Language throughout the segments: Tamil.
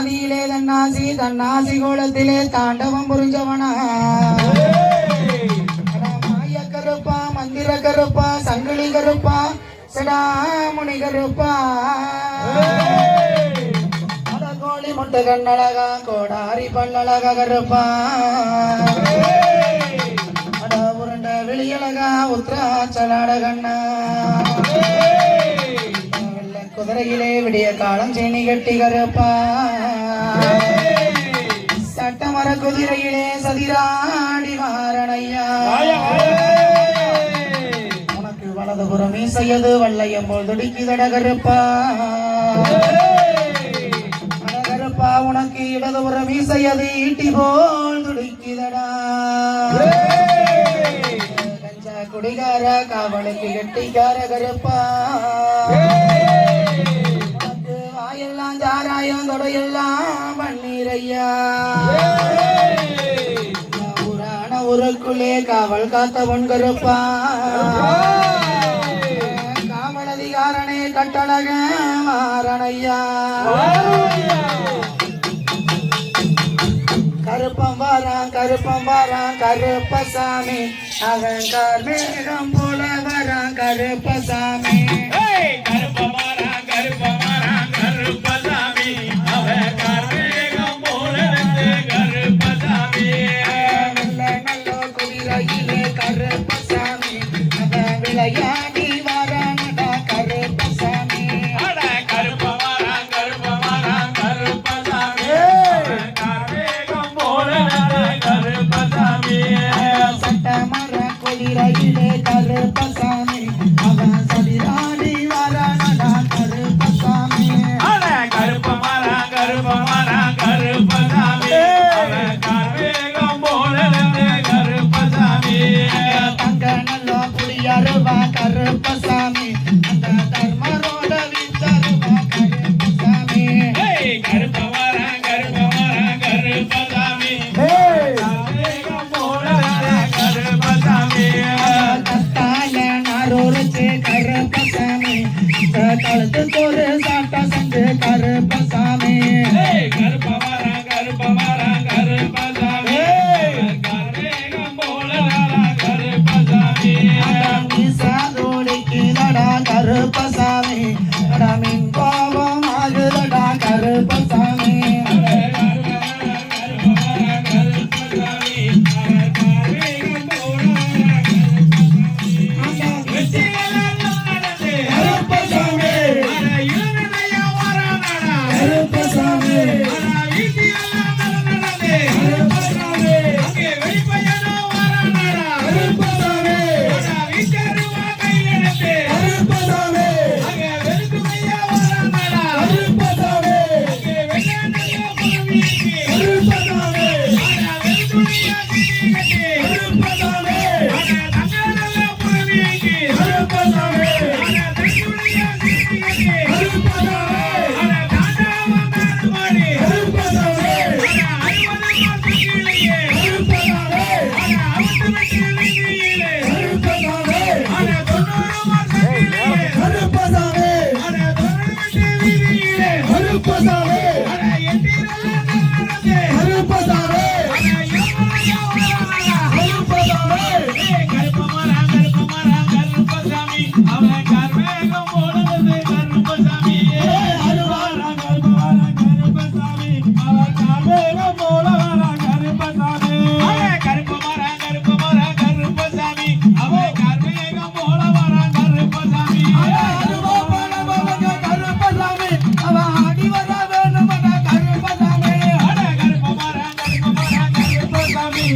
ஆதியிலே தன்னாசி தன்னாசி கோலத்திலே தாண்டவம் புரிஞ்சவனா. மாய கருப்பா மந்திர கருப்பா சங்கிலி கருப்பா சடாமுனி கருப்பா. கோழி முட்டை கண்ணழகா கோடாரி பல்லழகா கருப்பா. உருண்ட வெளியழகா உத்ராச்சலாட கண்ணா. குதிரையிலே விடிய காலம் சேனி கட்டி கருப்பா. சட்டமர குதிரையிலே சதிராடி மாறனையா உனக்கு வலதுபுறம் மீசையது வள்ளையம் போல் துடிக்குதட கருப்பா அட கருப்பா உனக்கு இடதுபுறம் மீசையது ஈட்டி போல் துடிக்குதடா. கஞ்சா குடிகார காவலுக்கு கெட்டிக்கார கருப்பா. வாயெல்லாம் ஜாராயம் தொடையெல்லாம் பன்னீரையா ஊரான ஊருக்குள்ளே காவல் காத்த பொன்கருப்பா காவலதிகாரனே கட்டழக மாறனையா. கருப்பம் வாரான் கருப்பம் வாரான் கருப்பசாமி. அவன் கார்மேகம் போல வரான் கருப்பசாமி. கருப்பமாரா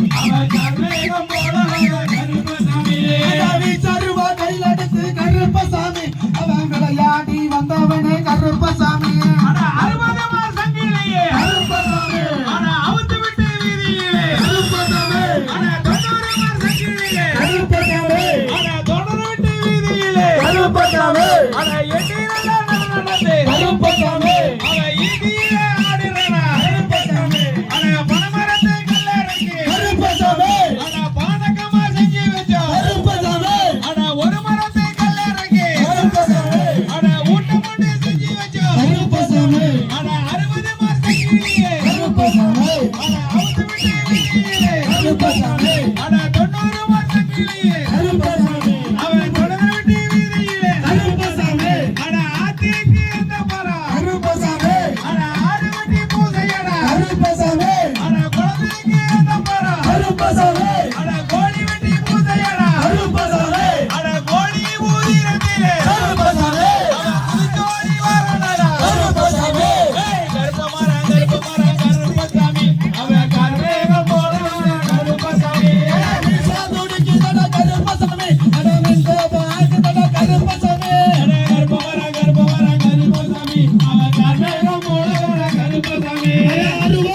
கருப்பசாமி. அவன் அட தொண்ணூறு வருஷம் கிளியே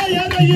ஏதோ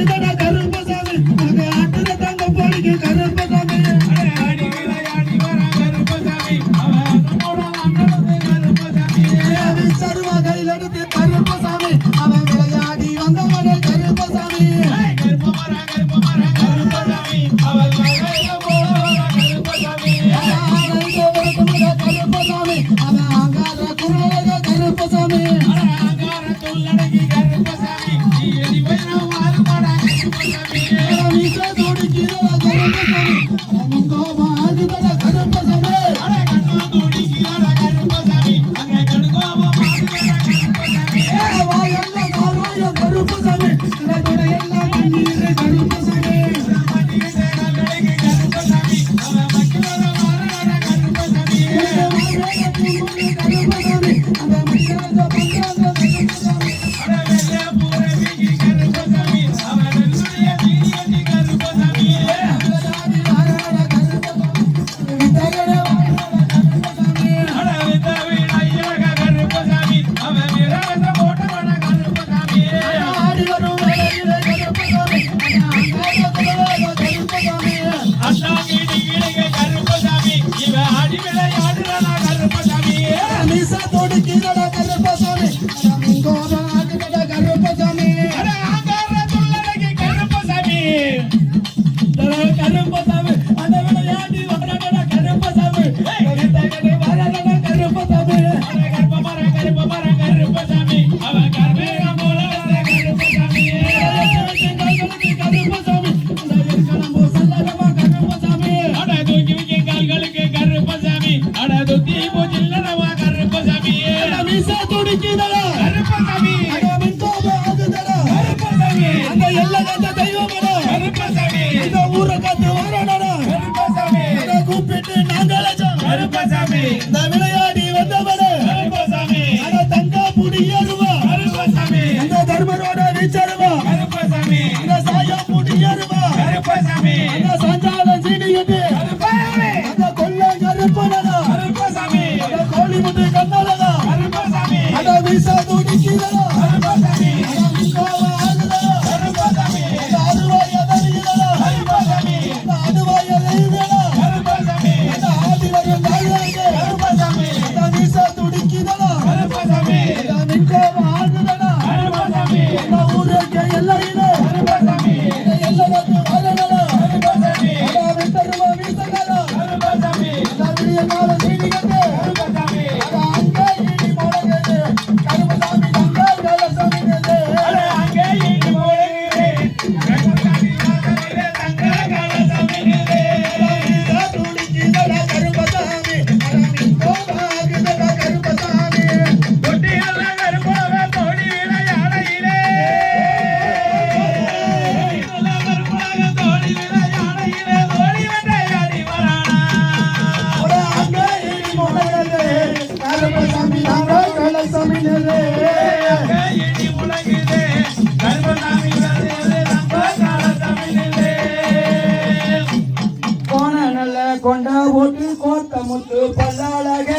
கொண்ட ஓட்டு கோத்த முத்து பல்லாளக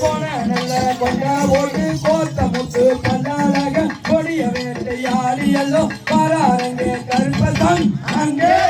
கொண நல்ல கொண்ட ஓட்டு கோத்த முத்து பல்லாளக கொடிய வேட்டையாடி எல்லோ பாராரங்க அங்கே